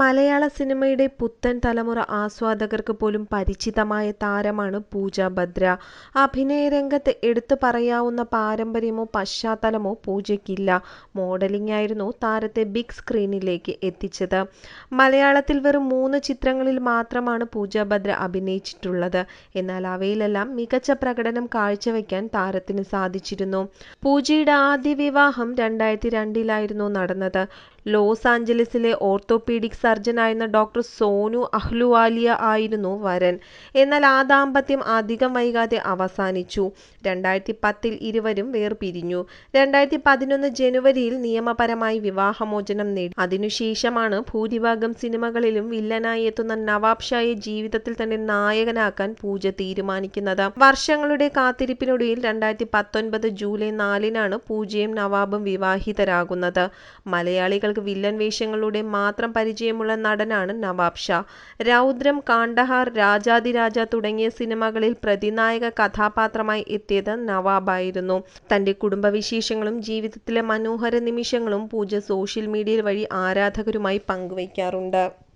മലയാള സിനിമയുടെ പുത്തൻ തലമുറ ആസ്വാദകർക്ക് പോലും പരിചിതമായ താരമാണ് പൂജ ഭദ്ര. അഭിനയരംഗത്ത് എടുത്തു പറയാവുന്ന പാരമ്പര്യമോ പശ്ചാത്തലമോ പൂജയ്ക്കില്ല. മോഡലിംഗ് ആയിരുന്നു താരത്തെ ബിഗ് സ്ക്രീനിലേക്ക് എത്തിച്ചത്. മലയാളത്തിൽ വെറും മൂന്ന് ചിത്രങ്ങളിൽ മാത്രമാണ് പൂജ ഭദ്ര അഭിനയിച്ചിട്ടുള്ളത്. എന്നാൽ അവയിലെല്ലാം മികച്ച പ്രകടനം കാഴ്ചവെക്കാൻ താരത്തിന് സാധിച്ചിരുന്നു. പൂജയുടെ ആദ്യ വിവാഹം രണ്ടായിരത്തി രണ്ടിലായിരുന്നു നടന്നത്. ലോസ് ആഞ്ചലസിലെ ഓർത്തോപീഡിക് സർജനായിരുന്ന ഡോക്ടർ സോനു അഹ്ലുവാലിയ ആയിരുന്നു വരൻ. എന്നാൽ ആ ദാമ്പത്യം അധികം വൈകാതെ അവസാനിച്ചു. രണ്ടായിരത്തി പത്തിൽ ഇരുവരും വേർപിരിഞ്ഞു. രണ്ടായിരത്തി പതിനൊന്ന് ജനുവരിയിൽ നിയമപരമായി വിവാഹമോചനം നേടി. അതിനുശേഷമാണ് ഭൂരിഭാഗം സിനിമകളിലും വില്ലനായി എത്തുന്ന നവാബ് ഷായെ ജീവിതത്തിൽ തന്നെ നായകനാക്കാൻ പൂജ തീരുമാനിക്കുന്നത്. വർഷങ്ങളുടെ കാത്തിരിപ്പിനൊടുവിൽ രണ്ടായിരത്തി പത്തൊൻപത് ജൂലൈ നാലിനാണ് പൂജയും നവാബും വിവാഹിതരാകുന്നത്. മലയാളികൾക്ക് വില്ലൻ വേഷങ്ങളിലൂടെ മാത്രം പരിചയമുള്ള നടനാണ് നവാബ് ഷാ. രൗദ്രം, കാണ്ഡഹാർ, രാജാതിരാജ തുടങ്ങിയ സിനിമകളിൽ പ്രതിനായക കഥാപാത്രമായി എത്തിയത് നവാബായിരുന്നു. തന്റെ കുടുംബവിശേഷങ്ങളും ജീവിതത്തിലെ മനോഹര നിമിഷങ്ങളും പൂജ സോഷ്യൽ മീഡിയ വഴി ആരാധകരുമായി പങ്കുവെക്കാറുണ്ട്.